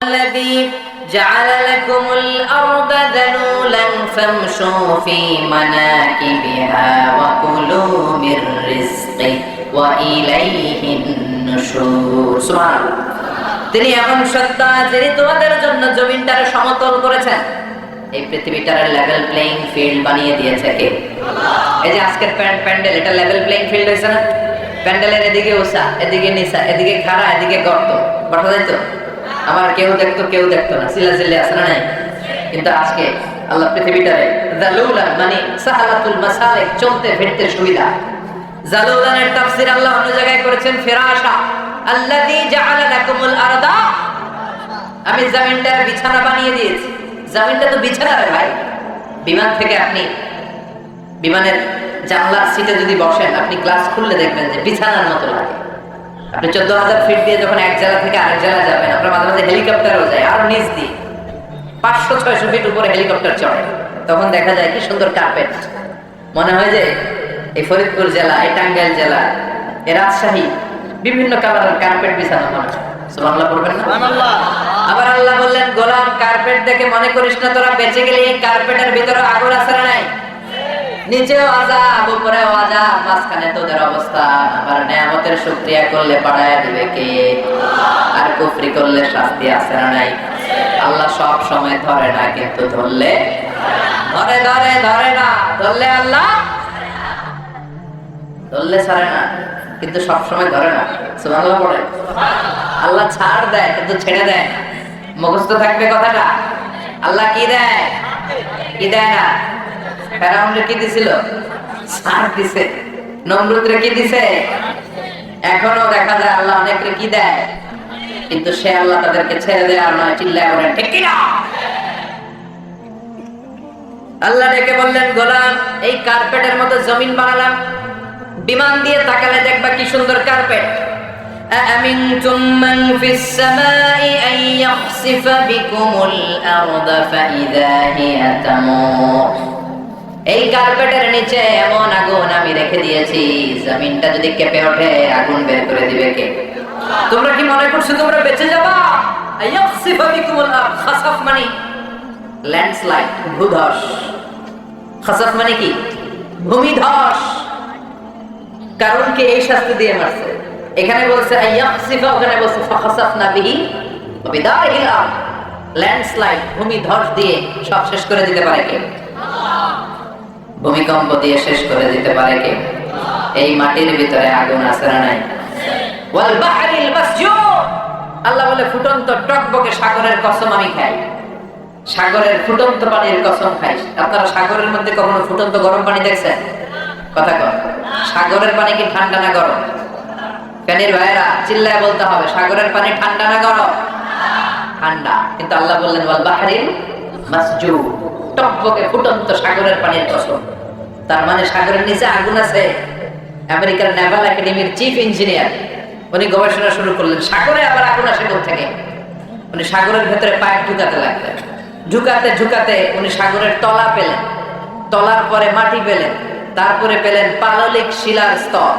الذي جعل لكم الأرض ذلولا فامشوا في مناكبها وكلوا من رزقه وإليه النشور سبحان الله তিনি এমন সত্তা যিনি তোমাদের জন্য জমিনটারে সমতল করেছেন এই পৃথিবীটার লেভেল প্লেইং ফিল্ড বানিয়ে দিয়েছে কে এই যে আজকের প্যান্ড প্যান্ডেল এটা লেভেল প্লেইং ফিল্ড হয়েছে না প্যান্ডেলের এদিকে উষা এদিকে নিচা এদিকে খাড়া এদিকে গর্ত বসা যাইতো আমার কেউ দেখতো কেউ দেখতো না। সিলা সিলে আছে না নাই? কিন্তু আজকে আল্লাহ পৃথিবীটারে জালুলা মানে সাহালাতুল মাসালিক, চলতে ফিরতে সুবিধা। জালুলানের তাফসীর আল্লাহ অন্য জায়গায় করেছেন, ফিরাশা। আল্লাযী জাআলা লাকুমুল আরদা। আমি জমিনটার বিছানা বানিয়ে দিয়েছি। জমিনটা তো বিছানা রে ভাই। বিমান থেকে আপনি বিমানের জানলার সিটে যদি বসেন, আপনি গ্লাস খুললে দেখবেন যে বিছানার মতো লাগে। আপনি চোদ্দ হাজার ফিট দিয়ে যখন এক জায়গা থেকে আরেক জায়গায় যাবেন আপনার মাঝে মাঝে হেলিকপ্টারও যায় আরও নিচ দিয়ে। পাঁচশো ছয়শো ফিট উপরে হেলিকপ্টার চড়ে। তখন দেখা যায় কি সুন্দর কার্পেট মনে হয় যে এই ফরিদপুর জেলা এই টাঙ্গাইল জেলা এই রাজশাহী বিভিন্ন কালারের কার্পেট বিছানো মনে হয়। সুবহানাল্লাহ পড়বেন না? আবার আল্লাহ বললেন গোলাম কার্পেট দেখে মনে করিস না তোরা বেঁচে গেলে এই কার্পেটের ভিতরে আগুন না নাই? নিচেও আজাব, উপরেও আজাব, মাঝখানে তোদের অবস্থান আমার নেয়ামতের শুকরিয়া করলে বাড়ায় দিবে কে? আর কুফরি করলে শাস্তি আছে না নাই? আল্লাহ সব সময় ধরে না, কিন্তু ধরলে? ধরে ধরে ধরে না। ধরলে আল্লাহ? ধরলে ছাড়ে না, কিন্তু সব সময় ধরে না। সুবহানাল্লাহ পড়ে। আল্লাহ ছাড় দেয়, কিন্তু ছেড়ে দেয় মুখস্থ থাকবে কথাটা? আল্লাহ কি দেয়? কি দেয় না? ফেরাউনরে কি দিছিল ছাড় দিছে নমরুদরে কি দিছে এখনো দেখা যায় আল্লাহ অনেকরে কি দেয় কিন্তু সে আল্লাহ তাদেরকে ছেড়ে দেয় আর নয় চিল্লায় বলেন ঠিক কিনা আল্লাহ ডেকে বললেন গোলাম এই কার্পেটের মতো জমিন বানালাম বিমান দিয়ে তাকালে দেখবা কি সুন্দর কার্পেট أأمنتم من في السماء أن يخسف بكم الأرض فإذا هي تمور এই কার্পেটের নিচে এমন আগুন আমি রেখে দিয়েছি, জমিনটা যদি কেঁপে ওঠে, আগুন বের করে দিবে কে? তোমরা কি মনে করছ তোমরা বেঁচে যাবা? খাসাফ মানে ল্যান্ডস্লাইড ভূধস। খাসাফ মানে কি? ভূমিধস। কারণ কি এই শাস্তি দিয়ে এখানে বলছে ওখানে বলছে দিয়ে সব শেষ করে দিতে পারে কে? ভূমিকম্প দিয়ে শেষ করে দিতে পারে কে? এই মাটির ভিতরে আগুন না নাই? আল্লাহ বলে, ফুটন্ত টকবকে সাগরের কসম আমি খাই। সাগরের ফুটন্ত পানির কসম খাই। আপনারা সাগরের মধ্যে কখনো ফুটন্ত গরম পানি দেখছেন? কথা কর সাগরের পানি কি ঠান্ডা না গরম? ফ্যানের ভাইরা চিল্লায় বলতে হবে, সাগরের পানি ঠান্ডা না গরম? ঠান্ডা। কিন্তু আল্লাহ বললেন, ওয়াল বাহরিল মাসজুর টকবকে ফুটন্ত সাগরের পানির কসম তার মানে সাগরের নিচে আগুন আছে। আমেরিকার নেভাল একাডেমির চিফ ইঞ্জিনিয়ার। উনি গবেষণা শুরু করলেন, সাগরে আবার আগুন আসে থেকে? উনি সাগরের ভেতরে পাইপ ঢুকাতে লাগলেন। ঢুকাতে ঢুকাতে উনি সাগরের তলা পেলেন। তলার পরে মাটি পেলেন। তারপরে পেলেন পাললিক শিলার স্তর।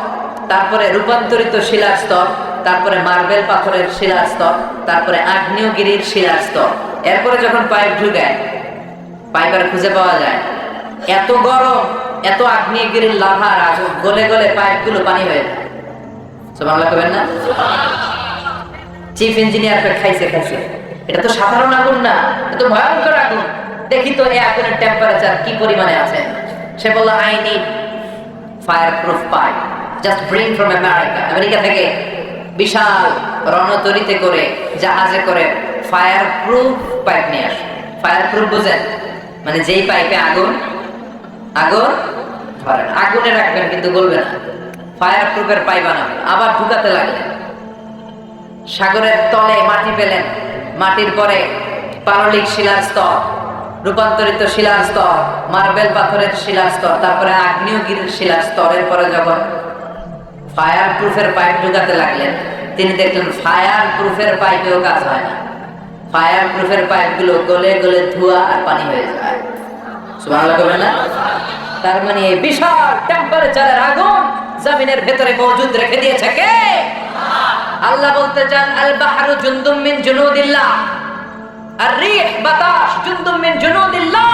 তারপরে রূপান্তরিত শিলার স্তর। তারপরে মার্বেল পাথরের শিলার স্তর। তারপরে আগ্নেয়গিরির শিলার স্তর। এরপরে যখন পাইপ ঢুকায় পাইপ আর খুঁজে পাওয়া যায়। এত গরম, এত আগ্নেয়গিরির লাভার আগুন গলে গলে পাইপগুলো পানি হয়ে সুবহানাল্লাহ কবেন না? চিফ ইঞ্জিনিয়ার খাইছে খাইছে। এটা তো সাধারণ আগুন না ভয়ঙ্কর আগুন। দেখি তো এই আগুনের টেম্পারেচার কি পরিমাণে আছে। সে বলল I need fireproof pipe just bring from America America থেকে বিশাল রণতরিতে করে জাহাজে করে ফায়ার প্রুফ পাইপ নিয়ে আসে। ফায়ার প্রুফ বুঝেন? মানে যেই পাইপে আগুন আগুন আগুনে রাখবেন কিন্তু গলবে না। ফায়ার প্রুফের পাইপ বানাবেন, আবার ঢুকাতে লাগলেন। সাগরের তলে মাটি পেলেন, মাটির পরে পারলিক শিলার স্তর, রূপান্তরিত শিলার স্তর, মার্বেল পাথরের শিলার স্তর, তারপরে আগ্নেয়গিরির শিলার স্তরের পরে যখন ফায়ার প্রুফের পাইপ ঢুকাতে লাগলেন, তিনি দেখলেন ফায়ার প্রুফের পাইপেও কাজ হয় না। ফায়ার প্রুফের পাইপগুলো গলে গলে ধোয়া আর পানি হয়ে যায়। না? তার মানে এই বিশাল টেম্পারেচারের আগুন জমিনের ভেতরে মজুদ রেখে দিয়েছে কে? আল্লাহ বলতে চান আল বাহরু জুনদুম মিন জুনুদিল্লাহ, আর রিহ, বাতাস জুনদুম মিন জুনুদিল্লাহ।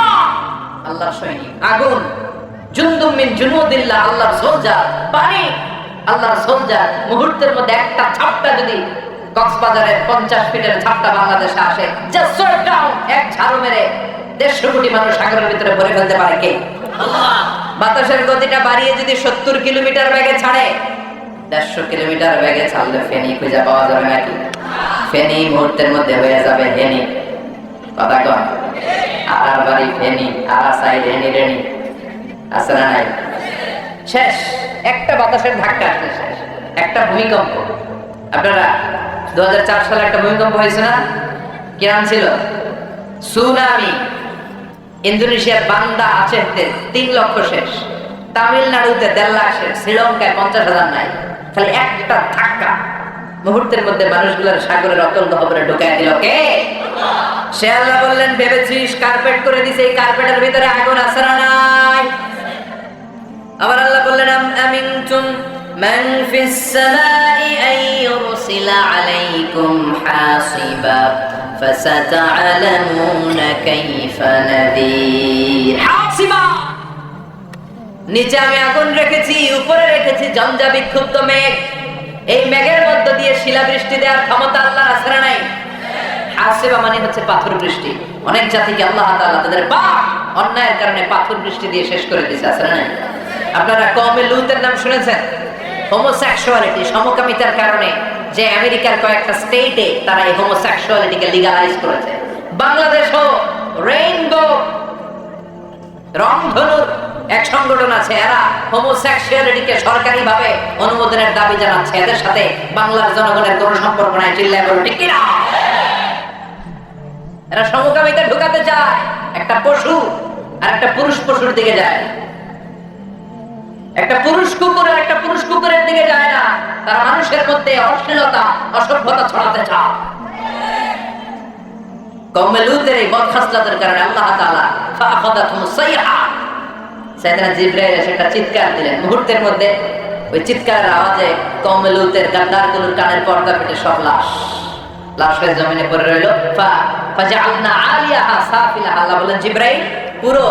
আল্লাহর সৈনিক, আগুন জুনদুম মিন জুনুদিল্লাহ, আল্লাহর সোলজার পানি, আল্লাহর সোলজার মুহূর্তের মধ্যে একটা ছাপটা যদি কক্সবাজারের পঞ্চাশ ফিটের ছাপটা বাংলাদেশে আসে। এক ঝাড়ু মেরে দেড়শো কোটি মানুষ সাগরের ভিতরে ভরে ফেলতে পারে কে? বাতাসের গতিটা বাড়িয়ে যদি সত্তর কিলোমিটার বেগে ছাড়ে, দেড়শো কিলোমিটার বেগে ছাড়লে ফেনি খুঁজে পাওয়া যাবে নাকি? ফেনি মুহূর্তের মধ্যে হয়ে যাবে হেনি। কথা কন আর বাড়ি ফেনি আর সাইড হেনি রেনি। আছে না নাই? শেষ, একটা বাতাসের ধাক্কা শেষ। একটা ভূমিকম্প। আপনারা দু সালে একটা ভূমিকম্প হয়েছে না? কিরাম ছিল? সুনামি। ইন্দোনেশিয়ার বান্দা আছে তিন লক্ষ শেষ। তামিলনাড়ুতে দেড় লাখ শেষ, শ্রীলঙ্কায় পঞ্চাশ হাজার নাই। খালি একটা ধাক্কা। মুহূর্তের মধ্যে মানুষগুলোর সাগরের অতল গহবরে ঢুকায় দিল কে? সে আল্লাহ বললেন, ভেবেছিস কার্পেট করে দিছে, এই কার্পেটের ভিতরে আগুন আছে না নাই? আবার আল্লাহ বললেন, আম, আমিনতুম মান ফিস সামাই আন ইউরসিলা আলাইকুম হাসিবা ফাসাতা'লামুনা কাইফা নাযীর হাসিবা নিচে আমি আগুন রেখেছি উপরে রেখেছি জঞ্জা বিক্ষুব্ধ মেঘ। এই মেঘের মধ্য দিয়ে শিলাবৃষ্টি দেওয়ার ক্ষমতা আল্লাহ আছে নাই? হাসিবা মানে হচ্ছে পাথর বৃষ্টি। অনেক জাতিকে আল্লাহ তাআলা তাদের পাপ অন্যায়ের কারণে পাথর বৃষ্টি দিয়ে শেষ করে দিয়েছে আছে নাই? আপনারা কমে লুতের নাম শুনেছেন? হোমোসেক্সুয়ালিটি সমকামিতার কারণে যে আমেরিকার কয়েকটা স্টেটে তারা এই হোমোসেক্সুয়ালিটিকে লিগালাইজ করেছে। বাংলাদেশও রেইনবো এক সংগঠন আছে, এরা হোমোসেক্সুয়ালিটিকে সরকারি ভাবে অনুমোদনের দাবি জানাচ্ছে। এদের সাথে বাংলার জনগণের কোনো সম্পর্ক নাই, চিল্লায় কিনা? এরা সমকামিতা ঢুকাতে চায়, একটা পশু আর একটা পুরুষ পশুর দিকে যায়। একটা পুরুষ কুকুর একটা পুরুষ কুকুরের দিকে যায় না। তারা মানুষের মধ্যে অশ্লীলতা, অসভ্যতা ছড়াতে চায়। জিবরাইল এসে চিৎকার দিলেন। মুহূর্তের মধ্যে ওই জমিনে ফা পুরো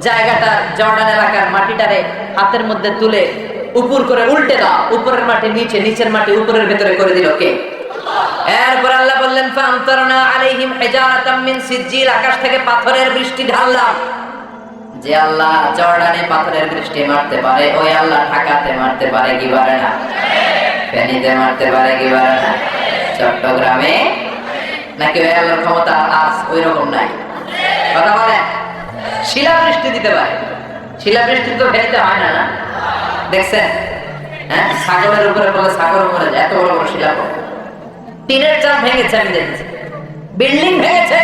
জায়গাটা জর্ডান এলাকার মাটিটারে হাতের মধ্যে তুলে উপর করে উল্টে দাও। উপরের মাটি নিচে, নিচের মাটি উপরের ভেতরে করে দিল কে? এরপর আল্লাহ বললেন, ফামতারনা আলাইহিম হিজারাতাম মিন সিজ্জিল আকাশ থেকে পাথরের বৃষ্টি ঢাললাম। যে আল্লাহ জর্ডানে পাথরের বৃষ্টি মারতে পারে, ওই আল্লাহ ঢাকাতে মারতে পারে কি পারে না? ফেনীতে মারতে পারে কি পারে না? চট্টগ্রামে? নাকি ওই আল্লাহর ক্ষমতা আজ ওই রকম নাই? কথা বলেন। শিলা বৃষ্টি দিতে পারে। শিলা বৃষ্টি তো ফেনীতে হয় না না। দেখছেন? হ্যাঁ? সাগরের উপরে বলে সাগর উপরে এত বড় বড় শিলা টিনের চাল ভেঙেছে, আমি দেখেছি। বিল্ডিং ভেঙেছে,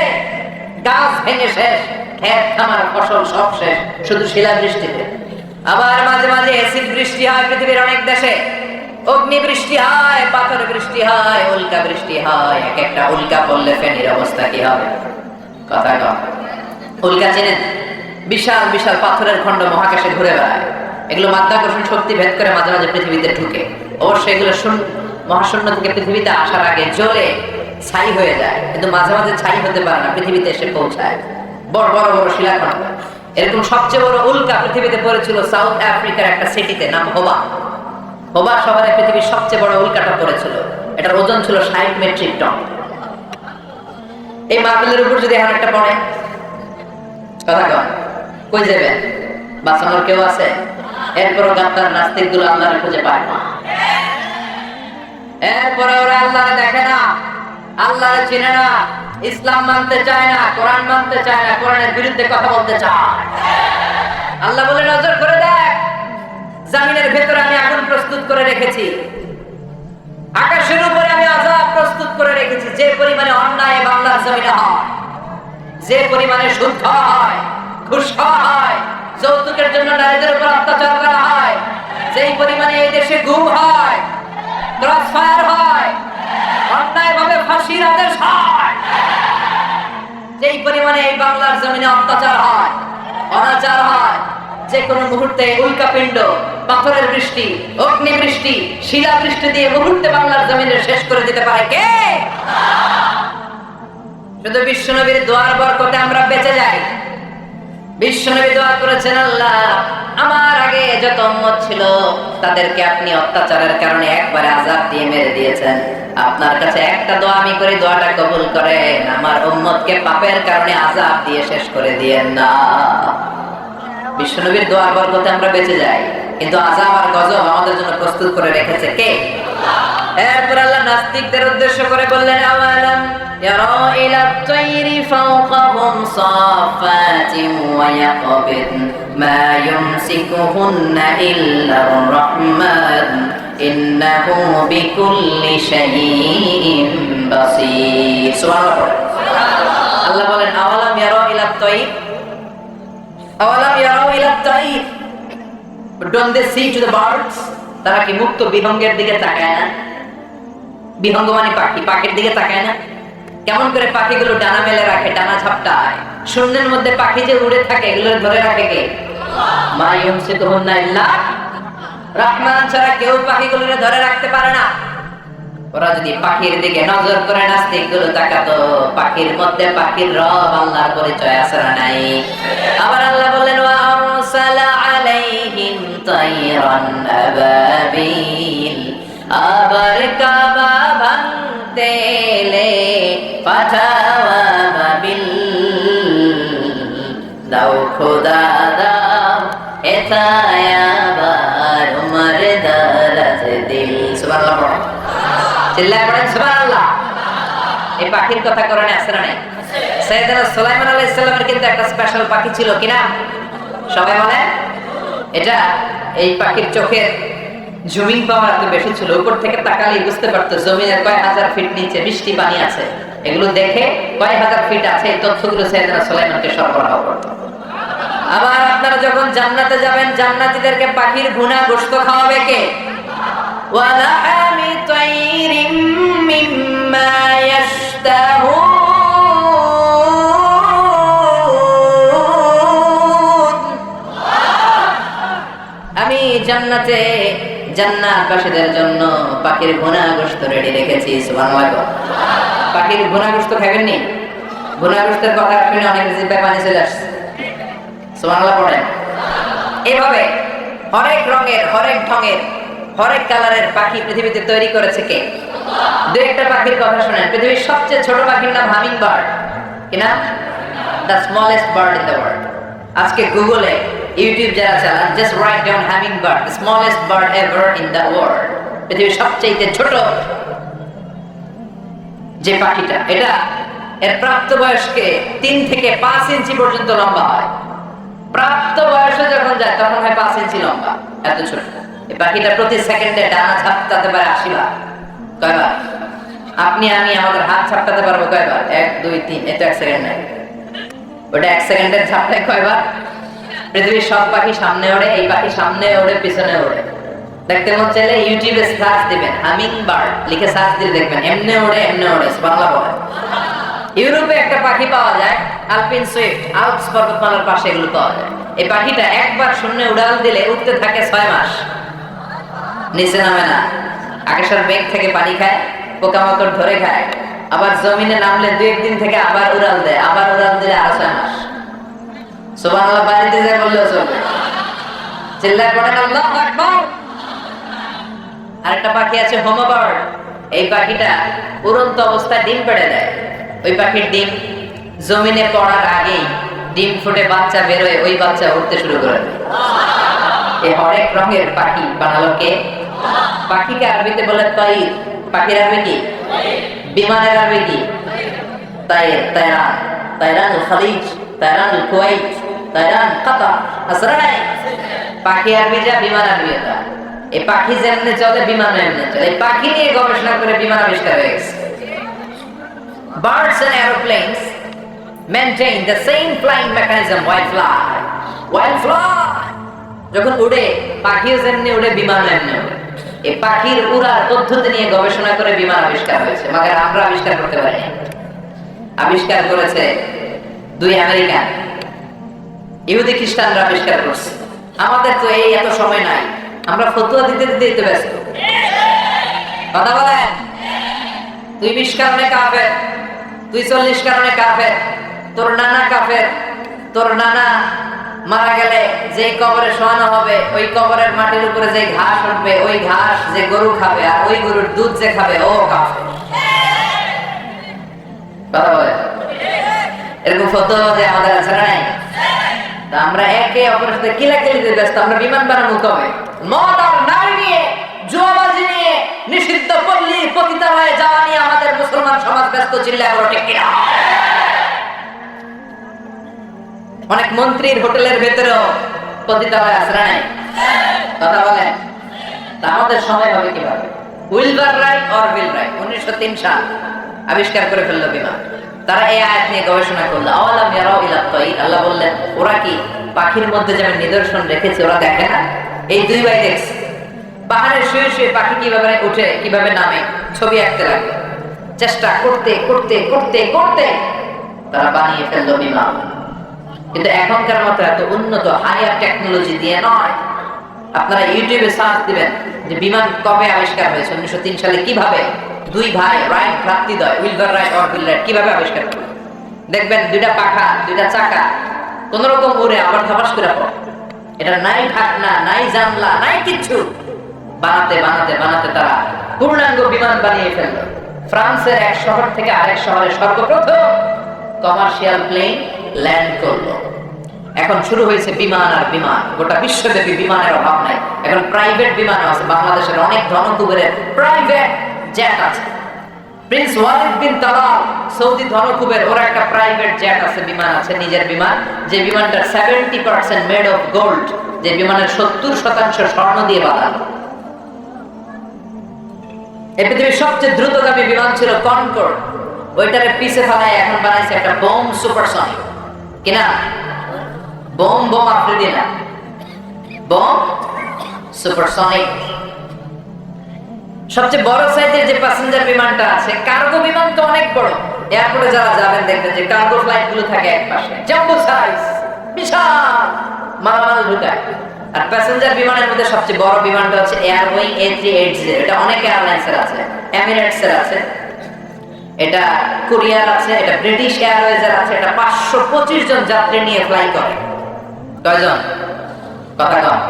গাছ ভেঙে শেষ খেত খামার, ফসল সব শেষ, শুধু শিলা বৃষ্টিতে আবার মাঝে মাঝে অ্যাসিড বৃষ্টি হয় পৃথিবীর অনেক দেশে। অগ্নি বৃষ্টি হয়, পাথর বৃষ্টি হয়, উল্কা বৃষ্টি হয়। এক একটা উল্কা পড়লে ফেনির অবস্থা কি হবে? কথা কম। উল্কা চেনেন? বিশাল বিশাল পাথরের খণ্ড মহাকাশে ঘুরে বেড়ায়। এগুলো মাধ্যাকর্ষণ শক্তি ভেদ করে মাঝে মাঝে পৃথিবীতে ঢুকে। অবশ্যই এগুলো শূন্য, মহাশূন্য থেকে পৃথিবীতে আসার আগে জ্বলে ছাই হয়ে যায়। কিন্তু মাঝে মাঝে ছাই হতে পারে না, পৃথিবীতে এসে পৌঁছায়। বড় বড় বড় শিলাখণ্ড। এরকম সবচেয়ে বড় উল্কা পৃথিবীতে পড়েছিল সাউথ আফ্রিকার একটা সিটিতে, নাম হোবা। হোবা শহরে পৃথিবীর সবচেয়ে বড় উল্কাটা পড়েছিল। এটার ওজন ছিল ষাট মেট্রিক টন। এই মাহফিলের উপর যদি এখন একটা পড়ে কই বাঁচানোর কেউ আছে? গাদ্দার নাস্তিকগুলো আল্লাহরে খুঁজে পায় এরপরে ওরা দেখে না। চিনে না। ইসলাম মানতে চায় না, কোরআন মানতে চায় না, কোরআনের বিরুদ্ধে কথা বলতে চায়। আল্লাহ বলে, নজর করে দেখ। জামিনের ভেতরে আমি আগুন প্রস্তুত করে রেখেছি। আকাশের উপরে আমি আজাব প্রস্তুত করে রেখেছি। যে পরিমাণে অন্যায় বাংলার জমিনে হয়। যে পরিমাণে সুদ খাওয়া হয় ঘুষ খাওয়া হয়, যৌতুকের জন্য নারীদের উপর অত্যাচার করা হয়, যেই পরিমাণে এই দেশে গুম হয় বাংলার জমিনে অত্যাচার হয়, অনাচার হয়, যে কোনো মুহূর্তে উল্কাপিণ্ড, পাথরের বৃষ্টি অগ্নি বৃষ্টি শিলা বৃষ্টি দিয়ে মুহূর্তে বাংলার জমিনে শেষ করে দিতে পারে কে? শুধু বিশ্বনবীর দোয়ার বরকতে আমরা বেঁচে যাই। বিশ্বনবী দোয়া করেছেন, আল্লাহ, আমার আগে যত উম্মত ছিল, তাদেরকে আপনি অত্যাচারের কারণে একবারে আজাব দিয়ে মেরে দিয়েছেন। আপনার কাছে একটা দোয়া আমি করি, দোয়াটা কবুল করেন। আমার উম্মতকে পাপের কারণে আজাব দিয়ে শেষ করে দিয়েন না। বিশ্বনবীর দোয়ার বরকতে আমরা বেঁচে যাই। কিন্তু আজাব আর গজব আমাদের জন্য প্রস্তুত করে রেখেছে কে? এরপর আল্লাহ নাস্তিকদের উদ্দেশ্য করে বললেন, আওয়ালাম আল্লাহ বলেন, আওয়ালাম ইয়ারা ইলা Don't they see to the birds? তারা কি মুক্ত বিহঙ্গের দিকে তাকায় না? বিহঙ্গ মানে পাখি, পাখির দিকে তাকায় না? কেমন করে পাখিগুলো ডানা মেলে রাখে, ডানা ঝাপটায়? শূন্যের মধ্যে পাখি যে উড়ে থাকে, এগুলো ধরে রাখে কে? মা ইল্লা রহমান ছাড়া কেউ ধরে রাখতে পারে না। ওরা যদি পাখির দিকে নজর করে নাস্তিকগুলো তাকাতো পাখির মধ্যে পাখির রব আল্লাহর পরিচয় আছে নাই? আবার আল্লাহ বললেন, ওয়া আরসালা আলাইহিম তাইরান আবাবিল আবার কাবা ভাঙতে এলে পাঠাওয়া বাবিল দাও খোদা দাও এথায় আবার উমর দারাজ দিল সুবহানাল্লাহ চিল্লায় পড়েন সুবহানাল্লাহ এই পাখির কথা কোরআনে আছে না নাই সাইয়েদনা সুলাইমান আলাইহিস সালামের কিন্তু একটা স্পেশাল পাখি ছিল কিনা সবাই বলে এটা এই পাখির চোখের জমিন পাওয়ার এত বেশি ছিল, উপর থেকে তাকালে বুঝতে পারতো জমিনের কয় হাজার ফিট নিচে বৃষ্টি পানি আছে। এগুলো দেখে কয় হাজার ফিট আছে, এই তথ্যগুলো সৈয়দনা সুলাইমানকে সরবরাহ করতো আবার আপনারা যখন জান্নাতে যাবেন, জান্নাতিদেরকে পাখির ভুনা গোস্ত খাওয়াবে কে? ওয়ালা আমি তাইরিম মিম্মা ইয়াশতাহুন। জান্নাতে জান্নাতবাসীদের জন্য পাখির ভুনা গোশত রেডি রেখেছি, সুবহানাল্লাহ। পাখির ভুনা গোশত খাবেন নি ভুনা গোশতের কথা শুনে অনেক জিব্বায় পানি চলে আসছে। সুবহানাল্লাহ পড়েন। এভাবে হরেক রঙের, হরেক ঢঙের, হরেক কালারের পাখি পৃথিবীতে তৈরি করেছে কে? দু একটা পাখির কথা শোনেন। পৃথিবীর সবচেয়ে ছোট পাখির নাম হামিং বার্ড। কি নাম? The smallest bird in the world আজকে গুগলে ইউটিউব যারা চালান just write down humming bird smallest bird ever in the world পৃথিবীর সবচেয়ে ছোট যে পাখিটা, এটা এর প্রাপ্ত বয়সকে তিন থেকে পাঁচ ইঞ্চি পর্যন্ত লম্বা হয়। প্রাপ্ত বয়সে যখন যায়, তখন হয় পাঁচ ইঞ্চি লম্বা, এত ছোট। এই পাখিটা প্রতি সেকেন্ডে ডানা ঝাপটাতে পারে আশি বার। কয়বার? আপনি, আমি, আমাদের হাত ঝাপটাতে পারব কয়বার? এক, দুই, তিন এত এক সেকেন্ড নেই। ওটা এক সেকেন্ডের ঝাপটায় কয়বার? পৃথিবীর সব পাখি সামনে ওড়ে, এই পাখি সামনে ওড়ে, পিছনে ওড়ে। দেখতে মন চাইলে ইউটিউবে সার্চ দিবেন হামিং বার্ড লিখে সার্চ দিয়ে দেখবেন ওড়ে ওড়ে বাংলা বলে। ইউরোপে একটা পাখি পাওয়া যায় আলপিন সুইফট আলপস পর্বতমালার পাশে এগুলো পাওয়া যায়। এই পাখিটা একবার শূন্যে উড়াল দিলে উঠতে থাকে ছয় মাস। নিচে নামে না। আকাশের মেঘ থেকে পানি খায়, পোকামাকড় ধরে খায়। আবার জমিনে নামলে দুই একদিন থেকে আবার উড়াল দেয়, আবার উড়াল দিলে আরও ছয় মাস। আল্লাহ বাড়িতে যায় বললেও চলবে। চিল্লায় পড়েন আল্লাহ আকবার আরেকটা পাখি আছে হোমোবার্ড। এই পাখিটা উড়ন্ত অবস্থায় ডিম পেড়ে দেয়। ওই পাখির ডিম জমিনে পড়ার আগেই ডিম ফুটে বাচ্চা বেরোয় ওই বাচ্চা উঠতে শুরু করে এই হরেক রঙের পাখি বানালো কে? পাখিকে আরবিতে বলে তৈর। পাখির আরবি কি? বিমানের আরবি কি? তাইর তাইরান তাইরান খালিজ। তাইরান কুয়াইট তাইরান কাতার আসরা নাই পাখি আরবি যা বিমান আরবি এটা এই পাখি যেমনে চলে বিমান এমনি চলে এই পাখি নিয়ে গবেষণা করে বিমান আবিষ্কার হয়ে গেছে Birds and aeroplanes maintain the same flying mechanism, while fly. While fly. যখন উড়ে পাখিও যেমনি উড়ে বিমান এমনি উড়ে এই পাখির উড়ার পদ্ধতি নিয়ে গবেষণা করে বিমান আবিষ্কার হয়েছে মাগার আমরা আবিষ্কার করতে পারিনি আবিষ্কার করেছে দুই আমেরিকান। ইহুদি খ্রিস্টানরা আবিষ্কার করছে। আমাদের তো এই এত সময় নাই। আমরা ফতুয়া দিতে দিতে দিতে ব্যস্ত। কথা বলেন? তুই বিষ্কারণে কাফের, তুই চল্লিশ কারণে কাফের, তোর নানা কাফের, তোর নানা মারা গেলে যে কবরে শোয়ানো হবে, ওই কবরের মাটির উপরে যে ঘাস উঠবে, ওই ঘাস যে গরু খাবে আর ওই গরুর দুধ যে খাবে, ও কাফের। কথা বলে এরকম ফটো যে আমাদের আছে না নাই? তা আমরা একে অপরের সাথে কিলাকিলিতে ব্যস্ত, আমরা বিমান বানাবো কবে? মদ আর নারী নিয়ে, জুয়াবাজি নিয়ে, নিষিদ্ধ পল্লী পতিতালয়ে যাওয়া নিয়ে আমাদের মুসলমান সমাজ ব্যস্ত চিল্লা বড় ঠিক কিনা? অনেক মন্ত্রীর হোটেলের ভেতরেও পতিতালয় আছে না নাই? কথা বলেন। তা আমাদের সময় হবে কীভাবে? Wilbur Wright or Will Wright উনিশশো তিন সাল, আবিষ্কার করে ফেলল বিমান। তারা এই আয়াত নিয়ে গবেষণা করল। আওয়ালাম ইয়ারাও ইলা তাইর আল্লাহ বললেন, ওরা কি পাখির মধ্যে যেমন নিদর্শন রেখেছে, ওরা দেখে না? এই দুই ভাই দেখছে। পাহাড়ে শুয়ে শুয়ে পাখি কীভাবে উঠে, কীভাবে নামে, ছবি আঁকতে লাগে। চেষ্টা করতে করতে করতে করতে তারা বানিয়ে ফেলল বিমান। কিন্তু এখনকার মতো এত উন্নত হাইয়ার টেকনোলজি দিয়ে নয়। আপনারা ইউটিউবে সার্চ দিবেন যে বিমান কবে আবিষ্কার হয়েছে, উনিশশো তিন সালে কীভাবে দুই ভাই রাইট ভ্রাতৃদ্বয় উইলভার রাইট অর উইল রাইট, কীভাবে আবিষ্কার করল? দেখবেন দুইটা পাখা, দুইটা চাকা, কোন রকম উড়ে আবার থাপাস করে পড়ে। এটা নাই ঢাকনা নাই জানলা, নাই কিচ্ছু। বানাতে বানাতে বানাতে তারা পূর্ণাঙ্গ বিমান বানিয়ে ফেলল। ফ্রান্সের এক শহর থেকে আরেক শহরে সর্বপ্রথম কমার্শিয়াল প্লেন ল্যান্ড করল। এখন শুরু হয়েছে বিমান আর বিমান। গোটা বিশ্বব্যাপী বিমানের অভাব নাই। এখন প্রাইভেট বিমান আছে। বাংলাদেশের অনেক ধনকুবেরের প্রাইভেট জেট আছে। Prince Walid bin Talal Saudi ধনকুবের ওরা একটা প্রাইভেট জেট আছে, বিমান আছে, নিজের বিমান। যে seventy percent made of gold যে বিমানের সত্তর শতাংশ স্বর্ণ দিয়ে বানানো। এই পৃথিবীর সবচেয়ে দ্রুতগামী বিমান ছিল কনকর্ড ওইটারে পিছে ফেলায় এখন বানাইছে একটা বোম সুপারসনিক। কিনা? বোম বোম আফ্রিদি না বোম সুপারসনিক সবচেয়ে বড় সাইজের যে প্যাসেঞ্জার বিমানটা আছে কার্গো বিমান তো অনেক বড়। এয়ারপোর্টে যারা যাবেন দেখবেন যে কার্গো ফ্লাইটগুলো থাকে এক পাশে। জাম্বো সাইজ বিশাল, মালামাল ঢুকায়। আর প্যাসেঞ্জার বিমানের মধ্যে সবচেয়ে বড় বিমানটা হচ্ছে airway A three eight zero এটা অনেক এয়ারলাইন্সের আছে এমিরেটসের আছে। এটা কোরিয়ার আছে, এটা ব্রিটিশ এয়ারওয়েজের আছে। এটা পাঁচশো পঁচিশ জন যাত্রী নিয়ে ফ্লাই করে। কয়জন কথা কম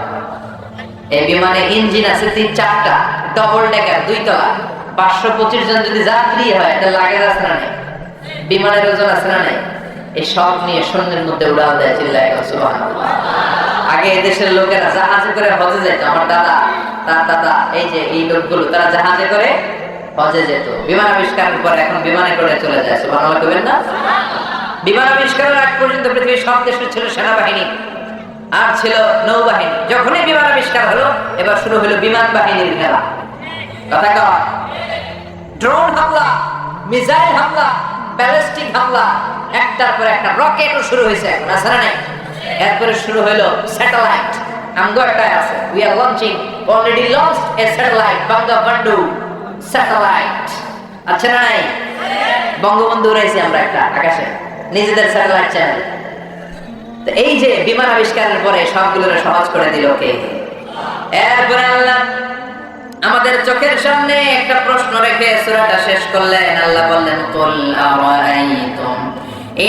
এই বিমানে ইঞ্জিন আছে তিন চারটা ডবল ডেকার দুই তলা পাঁচশো পঁচিশ জন যদি যাত্রী হয় আছে না বিমানের ওজন আছে না নেই? এই সব নিয়ে মধ্যে উড়াল দেয় চিল্লায় আগে লোকেরা জাহাজে করে হজে যেত, আমার দাদা, তার দাদা, এই যে এই লোকগুলো, তারা জাহাজে করে হজে যেত। বিমান আবিষ্কারের পর এখন বিমানে করে চলে যায়, সুবহানাল্লাহ কইবেন না? বিমান আবিষ্কারের আগ পর্যন্ত পৃথিবীর সব দেশে ছিল সেনাবাহিনী। আর ছিল নৌবাহিনী। যখনই বিমান আবিষ্কার হলো, এবার শুরু হলো বিমান বাহিনীর খেলা কথা কর ড্রোন হামলা, মিসাইল হামলা, ব্যালিস্টিক হামলা, একটার পর একটা রকেটও শুরু হয়েছে এখন, আছে না নাই? এরপরে শুরু হলো স্যাটেলাইট। আমগো একটা আছে we are launching already launched a satellite Bangabandhu satellite না নাই? বঙ্গবন্ধু রয়েছে আমরা একটা, আকাশে। নিজেদের স্যাটেলাইট চ্যানেল এই যে বিমান আবিষ্কারের পরে সবগুলোর সহজ করে দিল কে? এরপরে আল্লাহ আমাদের চোখের সামনে একটা প্রশ্ন রেখে সূরাটা শেষ করলেন। আল্লাহ বললেন, কুল আরাইতুম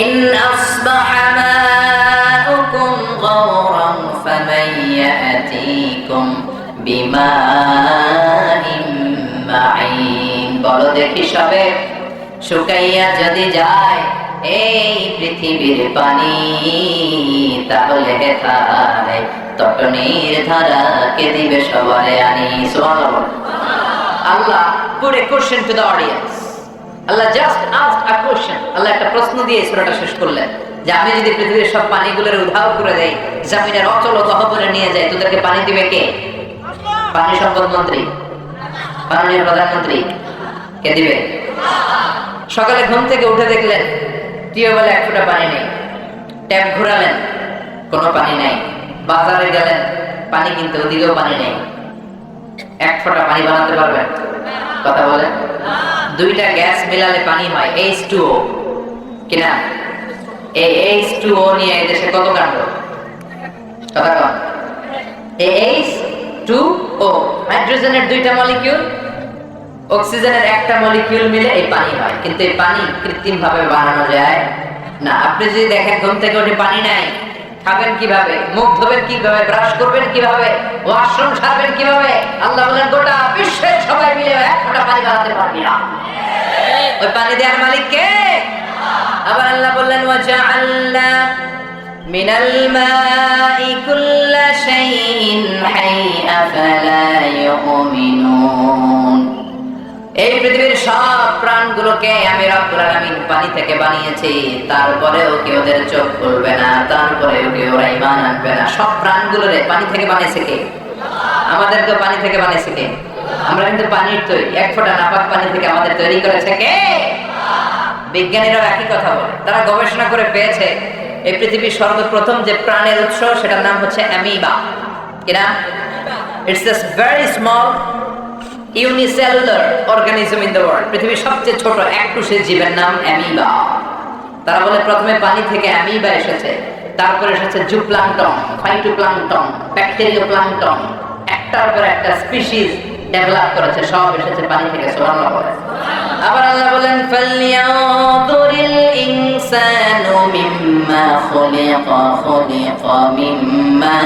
ইন আসবাহা মাউকুম গাওরান ফামান ইয়াতিকুম মাইন বলো দেখি সবে শুকাইয়া যদি যায় এই পৃথিবীর পানি তাহলে তটনির দিবে আনি। আল্লাহ a question to the audience Allah just ask a question আল্লাহ একটা প্রশ্ন দিয়ে সূরাটা শেষ করলেন। যে আমি যদি পৃথিবীর সব পানিগুলোর উধাও করে দেই, জমিনের অচল গহবরে নিয়ে যাই, তোদেরকে পানি দিবে কে? পানি সম্পদ মন্ত্রী। মাননীয় প্রধানমন্ত্রী। কে দিবে? সকালে ঘুম থেকে উঠে দেখলেন টিউবওয়েলে এক ফোঁটা পানি নেই। ট্যাপ ঘোরালেন, কোনো পানি নেই। বাজারে গেলেন, পানি কিনতে ওদিকেও পানি নেই। এক ফোঁটা পানি বানাতে পারবেন? কথা বলেন। দুইটা গ্যাস মিলালে পানি হয় এইচ টু ও কিনা? এই এইচ টু ও নিয়ে এই দেশে কত কাণ্ড? কথা কন এই এইচ টু ও হাইড্রোজেনের দুইটা মলিকিউল? অক্সিজেনের একটা মলিকিউল মিলে এই পানি হয়। কিন্তু এই পানি কৃত্রিম ভাবে বানানো যায় না। আপনি যদি দেখেন ঘুম থেকে উঠে পানি নাই, খাবেন কীভাবে? মুখ ধোবেন কীভাবে? ব্রাশ করবেন কীভাবে? ওয়াশরুম সারবেন কীভাবে? আল্লাহ বলেন, গোটা বিশ্বের সবাই মিলে এক ফোঁটা পানি বানাতে পারবি না। ওই পানি দেওয়ার মালিক কে? আবার আল্লাহ বললেন, ওয়াজআলনা মিনাল মাই কুল্লা শাইইন হাই আফালা ইউমিনুন। এই পৃথিবীর সব প্রাণগুলোকে আমি রব্বুল পানি থেকে বানিয়েছি, তারপরেও কি ওদের চোখ খুলবে না, তারপরেও কি ওরা ইমান আনবে না। সব প্রাণগুলোরে পানি থেকে বানিয়েছে কে? আমাদেরকে পানি থেকে বানিয়েছে কে? আমরা কিন্তু পানির তৈরি, এক ফোঁটা নাপাক পানি থেকে আমাদের তৈরি করেছে কে? বিজ্ঞানীরাও একই কথা বলে। তারা গবেষণা করে পেয়েছে, এই পৃথিবীর সর্বপ্রথম যে প্রাণের উৎস, সেটার নাম হচ্ছে অ্যামিবা। কি নাম? It's very small unicellular organism in the world পৃথিবীর সবচেয়ে ছোট একটুসে জীবের নাম অ্যামিবা। তারা বলে প্রথমে পানি থেকে অ্যামিবা এসেছে, তারপরে এসেছে জুপ্লাংটন, ফাইটোপ্লাংটন, ব্যাকটেরিওপ্লাংটন। একটার পর একটা স্পিসিস ডেভেলপ করেছে, সব এসেছে পানি থেকে সোহানা করে আবার আল্লাহ বলেন ফালইয়ানজুরিল ইনসানু মিম্মা খুলিকা খুলিকা মিম্মা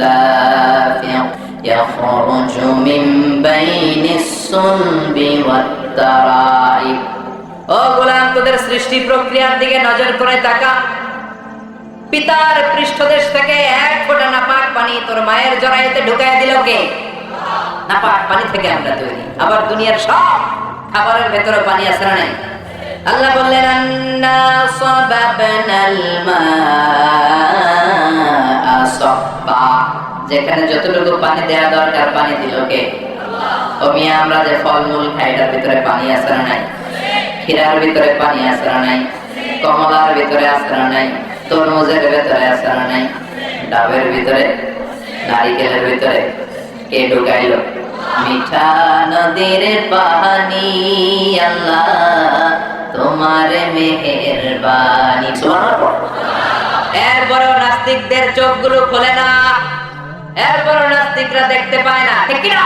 দাফিক। يخرج من بين الصلب والترائب ও গোলাম তোদের সৃষ্টি প্রক্রিয়ার দিকে নজর করে তাকা পিতার পৃষ্ঠদেশ থেকে এক ফোঁটা নাপাক পানি তোর মায়ের জরাইতে ঢুকায় দিল কে নাপাক পানি থেকে আমরা তৈরি আবার দুনিয়ার সব খাবারের ভেতরে পানি আছে না নাই আল্লাহ বললেন আন্না সাবাবনাল মা সাব্বা যেখানে যতটুকু পানি দেওয়া দরকার, পানি দিল কে? ও আমরা যে ফলমূল খাই ভিতরে পানি না নাই? ক্ষীরার ভিতরে পানি না নাই? কমলার ভিতরে না নাই? তরমুজের ভিতরে না নাই? ডাবের ভিতরে? নারিকেলের ভিতরে? কে ঢুকাইল? মিঠা নদীর পানি, আল্লাহ তোমার মেহেরবানি। সুবহানাল্লাহ। এরপরেও নাস্তিকদের চোখগুলো খোলে না। এরপরেও নাস্তিকরা দেখতে পায় না। ঠিক না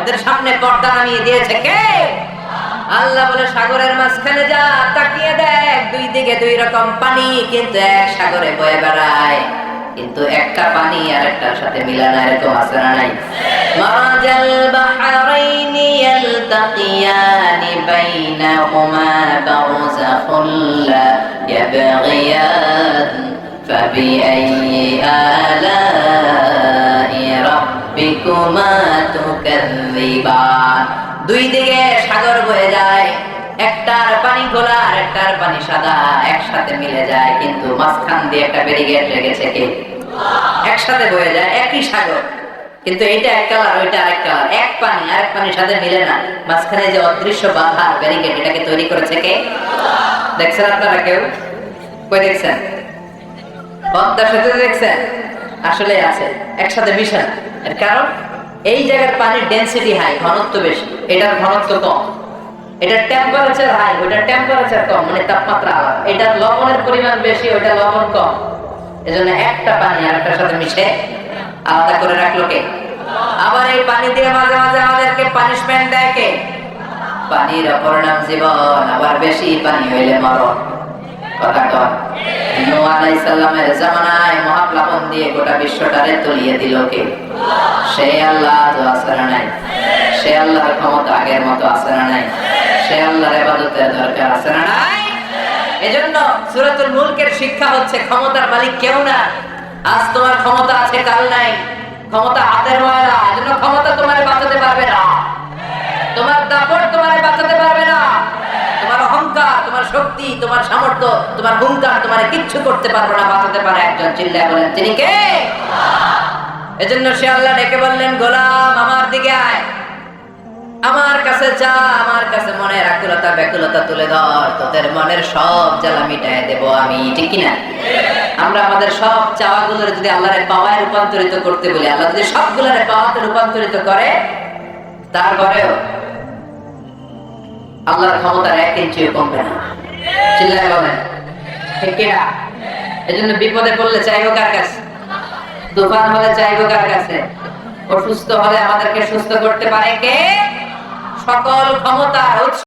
ওদের সামনে পর্দা নামিয়ে দিয়েছে কে? আল্লাহ বলে, সাগরের মাঝখানে যা, তাকিয়ে দেখ। দুই দিকে দুই রকম পানি, কিন্তু এক সাগরে বয়ে বেড়ায়। কিন্তু একটা পানি আর একটার সাথে মিলানো এরকম আছে না নাই? মারাজাল বাহরাইনি ইয়ালতাকিয়ানি বাইনাহুমা বারযাখুল লা ইয়াবগিয়ান فبأي آلاء ربكما تكذبان দুই দিকে সাগর বয়ে যায় একটার পানি খোলা আর একটার পানি সাদা একসাথে মিলে যায় কিন্তু মাঝখান দিয়ে একটা ব্যারিকেড রেখেছে কে একসাথে বয়ে যায় একই সাগর কিন্তু এটা এক কালার, ওইটা আরেক কালার। এক পানি, আরেক পানির সাথে মিলে না। মাঝখানে যে অদৃশ্য বাধা ব্যারিকেড এটাকে তৈরি করেছে কে? দেখছেন আপনারা কেউ? কই দেখছেন? পদ্মা সেতু দেখছেন? আসলে আছে, একসাথে এর কারণ, এই জায়গার পানির ডেন্সিটি হাই ঘনত্ব বেশি। এটার ঘনত্ব কম। এটার টেম্পারেচার হাই ওইটার টেম্পারেচার কম মানে তাপমাত্রা আলাদা। এটার লবণের পরিমাণ বেশি, ওইটার লবণ কম। এজন্য একটা পানি আর একটার সাথে মিশে আলাদা করে রাখল কে? আবার এই পানি দিয়ে মাঝে মাঝে আমাদেরকে পানিশমেন্ট দেয় কে? পানির অপর নাম জীবন, আবার বেশি পানি হইলে মরণ। আগের মতো নাই? শিক্ষা হচ্ছে ক্ষমতার মালিক কেউ না। আজ তোমার ক্ষমতা আছে, কাল নাই। ক্ষমতা হাতের ময়লা, এজন্য ক্ষমতা তোমার বাঁচাতে পারবে না। তোমার দাপট তোমার বাঁচাতে পারবে না। তোমার অহংকার, তোমার শক্তি, তোমার সামর্থ্য, তোমার হুঙ্কার তোমার কিচ্ছু করতে পারবে না, বাঁচাতে পারে একজন চিল্লায় বলেন। তিনি কে? এজন্য সে আল্লাহ ডেকে বললেন, গোলাম, আমার দিকে আয়। আমার কাছে যা, আমার কাছে মনের আকুলতা ব্যাকুলতা তুলে ধর, তোদের মনের সব জ্বালা মিটায় দেব আমি, ঠিক কিনা? আমরা আমাদের সব চাওয়াগুলোর যদি আল্লাহরে পাওয়ায় রূপান্তরিত করতে বলি, আল্লাহ যদি সবগুলোরে পাওয়াতে রূপান্তরিত করে, তারপরেও আল্লাহর ক্ষমতার এক ইঞ্চিও কমবে না। চিল্লায় বলেন, ঠিক কিনা? এজন্য বিপদে পড়লে চাইব কার কাছে? তুফান হলে চাইব কার কাছে? অসুস্থ হলে আমাদেরকে সুস্থ করতে পারে কে? সকল ক্ষমতার উৎস